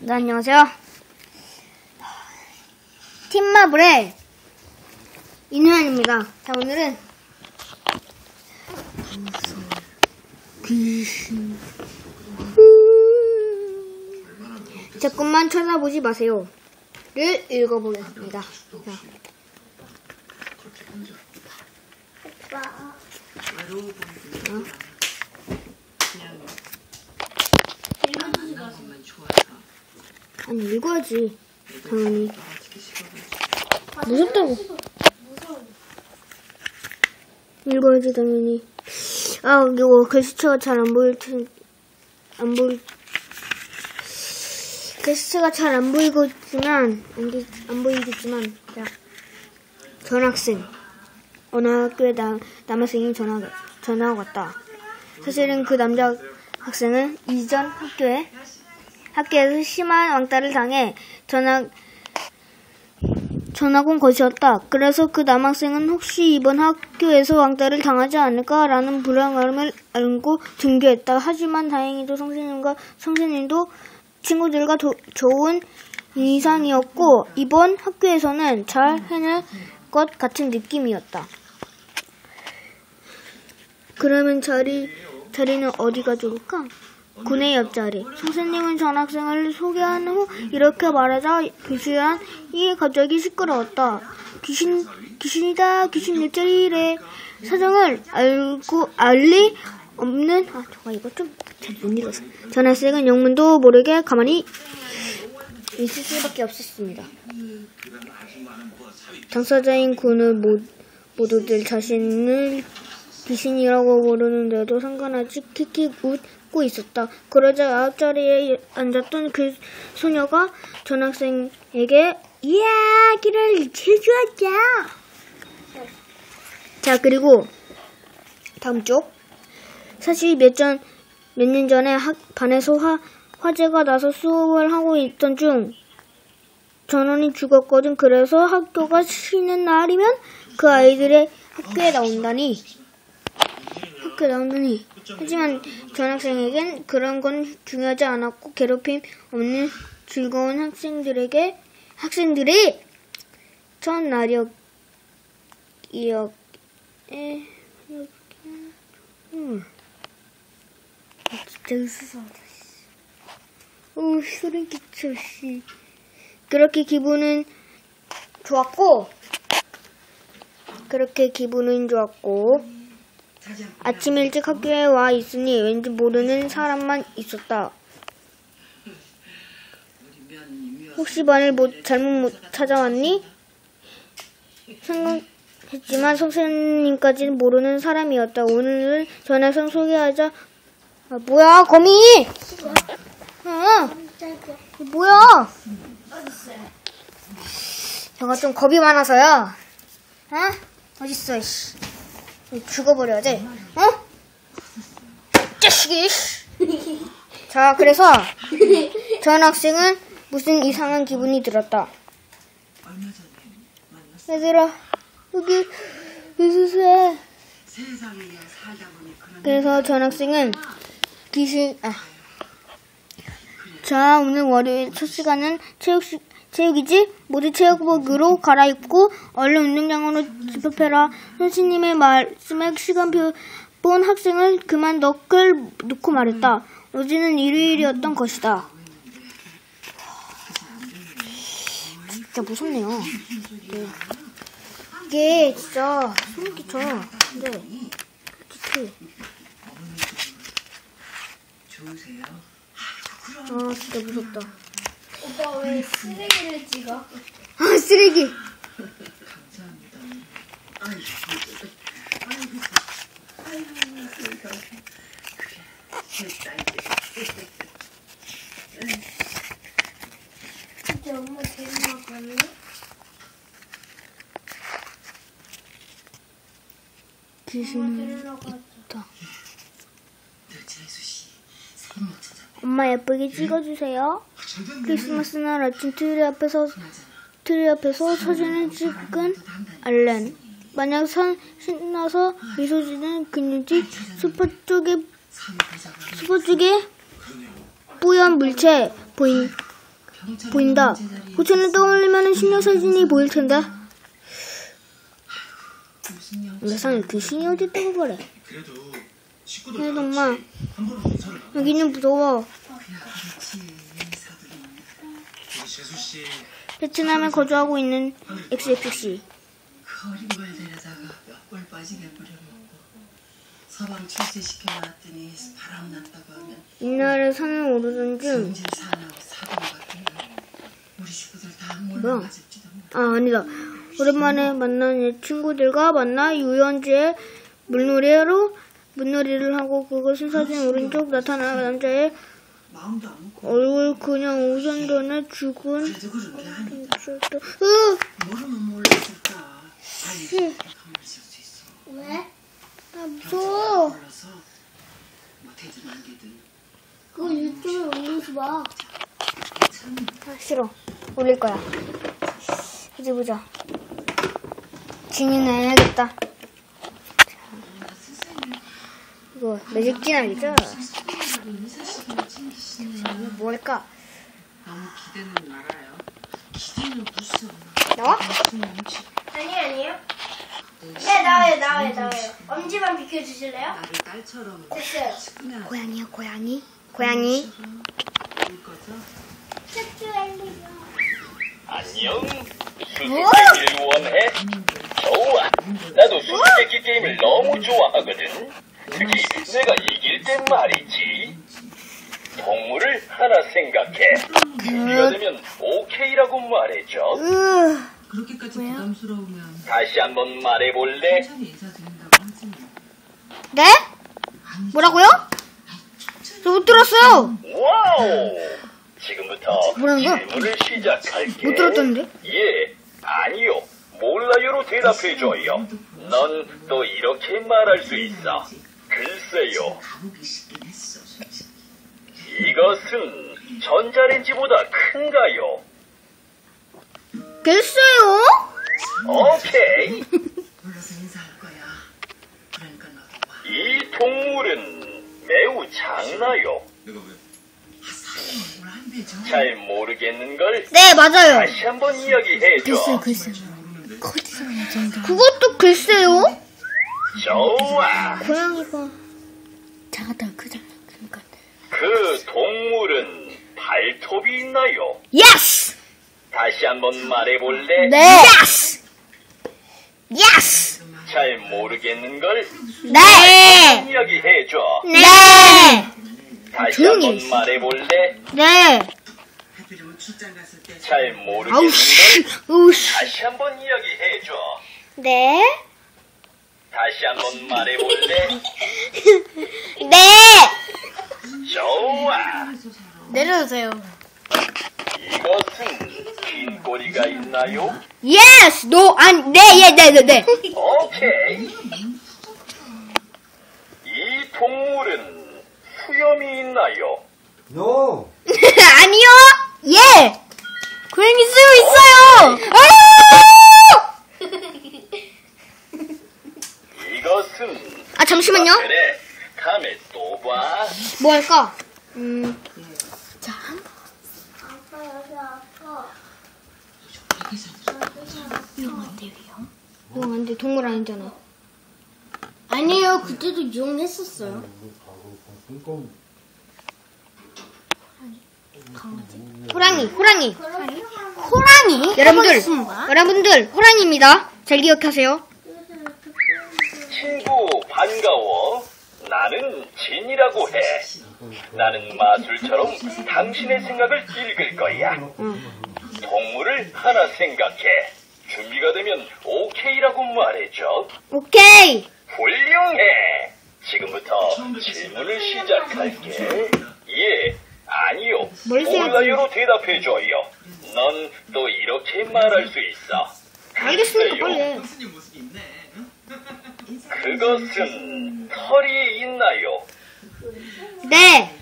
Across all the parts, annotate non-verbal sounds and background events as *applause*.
네, 안녕하세요. 팀마블의 인현입니다. 자, 오늘은 귀신. 자꾸만 쳐다보지 마세요. 를 읽어보겠습니다. 자. 아니, 읽어야지. 당연히. 무섭다고. 읽어야지, 당연히. 아, 이거 글씨체가 잘 안 보일 텐, 안 보일, 글씨체가 잘 안 보이겠지만, 안, 기- 안 보이겠지만, 자. 전학생. 어느 학교에 남, 남학생이 전화, 전화가 왔다. 사실은 그 남자 학생은 이전 학교에, 학교에서 심한 왕따를 당해 전학, 전학 온 것이었다. 그래서 그 남학생은 혹시 이번 학교에서 왕따를 당하지 않을까라는 불안감을 안고 등교했다. 하지만 다행히도 선생님과 선생님도 친구들과 도- 좋은 인상이었고 이번 학교에서는 잘 해낼 것 같은 느낌이었다. 그러면 자리 자리는 어디가 좋을까? 군의 옆자리. 선생님은 전 학생을 소개한 후 이렇게 말하자 교수한이 갑자기 시끄러웠다. 귀신 귀신이다 귀신 옆자리래. 사정을 알고 알리 없는 아 잠깐 이거 좀 잘 못 읽었어. 전학생은 영문도 모르게 가만히 있을 수밖에 없었습니다. 당사자인 군은 모, 모두들 자신을 귀신이라고 부르는데도 상관없이 킥킥 웃 고 있었다. 그러자 앞자리에 앉았던 그 소녀가 전학생에게 이야기를 해주었다. 자 그리고 다음 쪽 사실 몇 전 몇 년 전에 학, 반에서 화, 화재가 나서 수업을 하고 있던 중 전원이 죽었거든. 그래서 학교가 쉬는 날이면 그 아이들의 학교에 나온다니. 학교에 나온다니. 하지만 전학생에겐 그런 건 중요하지 않았고 괴롭힘 없는 즐거운 학생들에게 학생들이 첫날이었 이었 에 음. 아, 진짜 으스스하다. 오, 소름 끼쳐, 씨. 그렇게 기분은 좋았고, 그렇게 기분은 좋았고, 아침 일찍 학교에 와 있으니 왠지 모르는 사람만 있었다. 혹시 반을 못, 잘못 못 찾아왔니? 생각했지만 선생님까지는 모르는 사람이었다. 오늘은 전화선 소개하자. 아, 뭐야, 거미! 응, 뭐야? 제가 좀 겁이 많아서요. 어? 어딨어, 씨. 죽어버려야지. 어? 자식이, 씨. 자, 그래서 전 학생은 무슨 이상한 기분이 들었다. 얘들아, 여기 으스스해. 그래서 전 학생은 귀신, 아. 자, 오늘 월요일 첫 시간은 체육 시, 체육이지? 모두 체육복으로 갈아입고 얼른 운동장으로 집합해라. 선생님의 말씀에 시간표 본 학생을 그만 넋을 놓고 말했다. 어제는 일요일이었던 것이다. 진짜 무섭네요. 네. 이게 진짜 소름 끼쳐. 근데 솔직히 좋으세요? 아 진짜 무섭다. 오빠 왜 쓰레기를 찍어? 아 쓰레기. 감사합니다. 아이고, 아이고, 아이고, 그래, 됐다 이제. 진짜 엄마? 귀신은 데리러 가자. 있다. 네. 엄마 예쁘게 찍어주세요. 크리스마스 날 아침 트리 앞에서 트리 앞에서 사진을 찍은 알렌. 만약 산, 신나서 미소 짓는 그녀지 수퍼 쪽에 수퍼 쪽에 뿌연 물체 보인 보인다. 고천을 떠올리면 신녀 사진이 보일 텐데. 세상에 그 신이 어딨다고 그래. 그래도 엄마, 여기는 무서워. 그야 그렇지 사들이 우리 재수 씨 베트남에 거주하고 있는 XFC. 그 어린 걸 데려다가 몇벌 빠지게 부려먹고 서방 출세시켜 놨더니 바람 났다고 하면 이날에 산을 오르던 중, 성질 사나고 사돈 같은 거 우리 식구들 다? 몰라가질지도 아, 아니다. 오랜만에 만난 옛 친구들과 만나 유연지의 물놀이로 물놀이를 하고 그것은 사진 오른쪽 나타난 남자의 마음도 안 먹고 얼굴 그냥 우선전에 죽은 그래도 아니다 으, 모르면 몰랐을까 빨리 가만히 있을 수 있어 왜? 아 무서워. 몰라서 못해든 안 되든 그거 유튜브에 올리지 마. 참 아, 싫어. 올릴 거야. 이제 보자. 진이 내야겠다. 이거 매직 진하겠죠? 뭐 할까? 너무 기대는 말아요 기대는 무슨 나와? 무슨 음식 아니 아니요. 네 나와요 나와요 나와요. 엄지만 비켜주실래요? 나를 딸처럼 됐어요. 고양이야, 고양이. 고양이. 안녕. 수수께끼를 원해? 좋아. 나도 수수께끼 게임을 너무 좋아하거든. 특히 내가 이길 땐 말이지. 동물을 하나 생각해. 준비가 되면 오케이라고 말해줘. 으, 그렇게까지 부담스러우면 다시 한번 말해볼래? 천천히 인사드린다고 하지 뭐. 네? 뭐라고요? 저 못 들었어요. 와우. 지금부터 뭐라는 거야? 질문을 시작할게. 못 들었던데? 예, 아니요, 몰라요로 대답해줘요. 넌 또 이렇게 말할 수 있어. 글쎄요, 가보기 이것은 전자레인지보다 큰가요? 글쎄요? 오케이. *laughs* 이 동물은 매우 작나요? 잘 모르겠는걸? 네, 맞아요. 다시 한번 이야기해줘. 그것도 글쎄요? 좋아. 고양이가. 그 동물은 발톱이 있나요? 예스! 다시 한번 말해볼래? 네! 예스! 예스! 잘 모르겠는걸? 네! 이야기해줘. 네! 다시 조용히 한번 해. 말해볼래? 네! 잘 아우, 씨. 모르겠는걸? 아우, 씨. 다시 한번 이야기해줘. 네? 다시 한번 말해볼래? *laughs* 네! 좋아. 내려주세요. 이것은 긴 꼬리가 있나요? 예스! 노, 아니, 네, 예, 네, 네, 네. 오케이. 이 동물은 수염이 있나요? No. *laughs* 아니요! 예! 고양이 쓰고 있어요! 아유! 이것은 아, 잠시만요. 그래. 다음에 또 봐. 뭐 할까? 음, 아빠 여기 아빠. 이거 안 돼. 동물 아니잖아. 아니에요 그때도 이용했었어요. 호랑이, 호랑이. 호랑이? 여러분들, 여러분들, 호랑이입니다. 잘 기억하세요. 친구 반가워. 나는 진이라고 해. 나는 마술처럼 당신의 생각을 읽을 거야. 동물을 하나 생각해. 준비가 되면 오케이라고 말해줘. 오케이! 훌륭해. 지금부터 질문을 시작할게. 예, 아니요. 몰라요로 대답해줘요. 넌 또 이렇게 말할 수 있어. 알겠으니까 글쎄요. 빨리 해. 교수님 모습이 있네. 응? 그것은 털이 있나요? 네!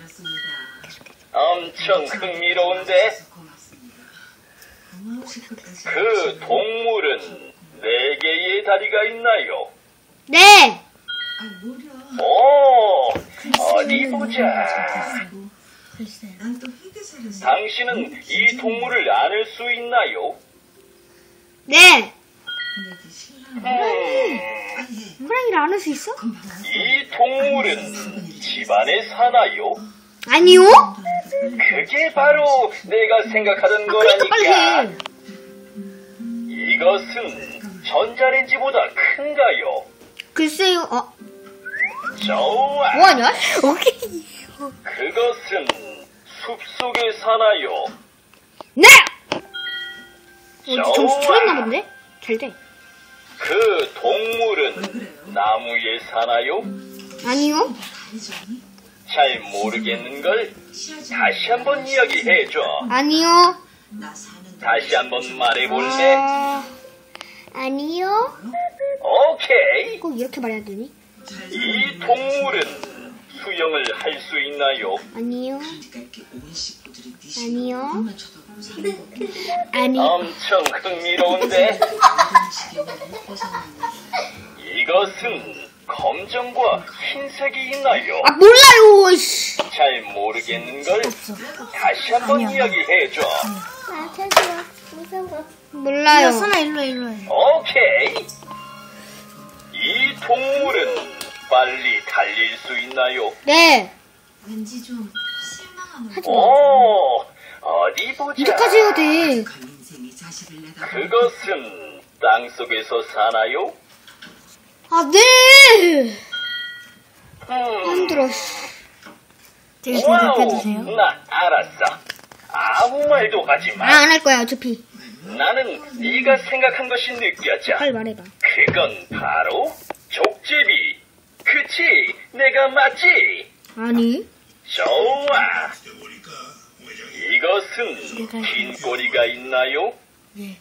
엄청 흥미로운데 그 동물은 네 개의 다리가 있나요? 네! 오, 어디 보자. 당신은 이 동물을 아는 수 있나요? 네. 음, 호랑이를 안을 수 있어? 이 동물은 집안에 사나요? 아니요. 그게 바로 내가 생각하던 그러니까 빨리 거라니까. 해. 이것은 전자레인지보다 큰가요? 글쎄요. 어, 좋아. 뭐하냐? 오케이. 그것은 숲속에 사나요? 네. 어, 좋아. 줄였나 본데? 잘 돼. 그 동물은 나무에 사나요? 아니요. 잘 모르겠는 걸 다시 한번 이야기해줘. 아니요. 다시 한번 말해볼래? 아, 아니요. 오케이. 꼭 이렇게 말해야 되니? 이 동물은 수영을 할 수 있나요? 아니요. 아니요. 아니. 엄청 흥미로운데 이것은 검정과 흰색이 있나요? 아 몰라요. 씨. 잘 모르겠는 걸 다시 한번 이야기해줘. 아, 태수야. 무서워. 몰라요. 일로 일로 해. 오케이. 이 동물은 빨리 달릴 수 있나요? 네. 왠지 좀 실망하는. 오, 어디 보자. 이렇게까지 해야 돼. 그것은 땅 속에서 사나요? 아 네. 음, 힘들어. 되게 와우, 나 알았어. 아무 말도 하지 마. 아 안 할 거야 어차피. 나는 네가 생각한 것이 느껴져. 빨리 말해봐. 그건 바로 족제비. 그치? 내가 맞지? 아니. 좋아. 이것은 긴 꼬리가 있나요? 네.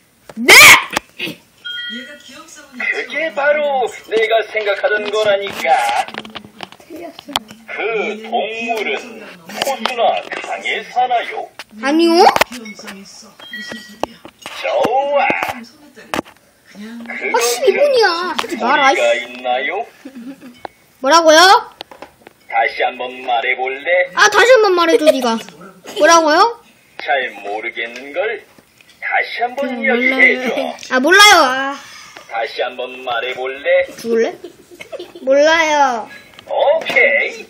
기억성은 그게 바로 내가 생각하던 거라니까. 그 동물은 호수나 강에 사나요? 아니요. 좋아. 그냥 아 12분이야. 하지 마라. 꼬리가 있나요? 뭐라고요? 다시 한번 말해볼래? 아 다시 한번 말해줘 네가. 뭐라고요? 잘 모르겠는 걸 다시 한번 이야기해줘. 아 몰라요. 아 다시 한번 말해볼래? 죽을래? 몰라요. 오케이.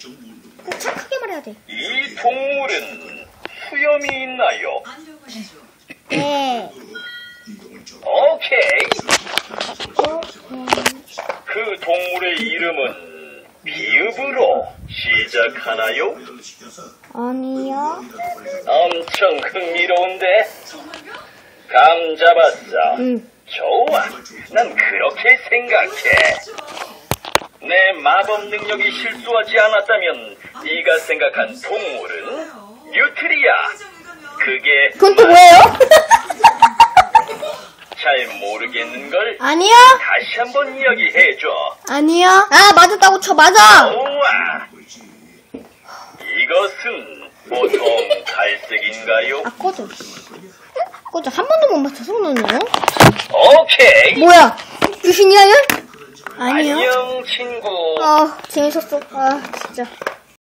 꼭 착하게 말해야 돼. 이 동물은 수염이 있나요? 네. 오케이. 그 동물의 이름은 비읍으로 시작하나요? 아니요. 엄청 흥미로운데? 감 잡았어. 응. 좋아. 난 그렇게 생각해. 내 마법 능력이 실수하지 않았다면 네가 생각한 동물은 뉴트리아. 그게 그건 또 뭐예요? 잘 모르겠는 걸 아니요. 다시 한번 이야기해줘. 아니요. 아 맞았다고 쳐 맞아. 좋아. 이것은 보통 갈색인가요? 아 꺼져. 꺼져. 한 번도 못 맞춰서 너는. 오케이. 뭐야? 귀신이야 얘? 안녕 친구. 아 재밌었어. 아 진짜.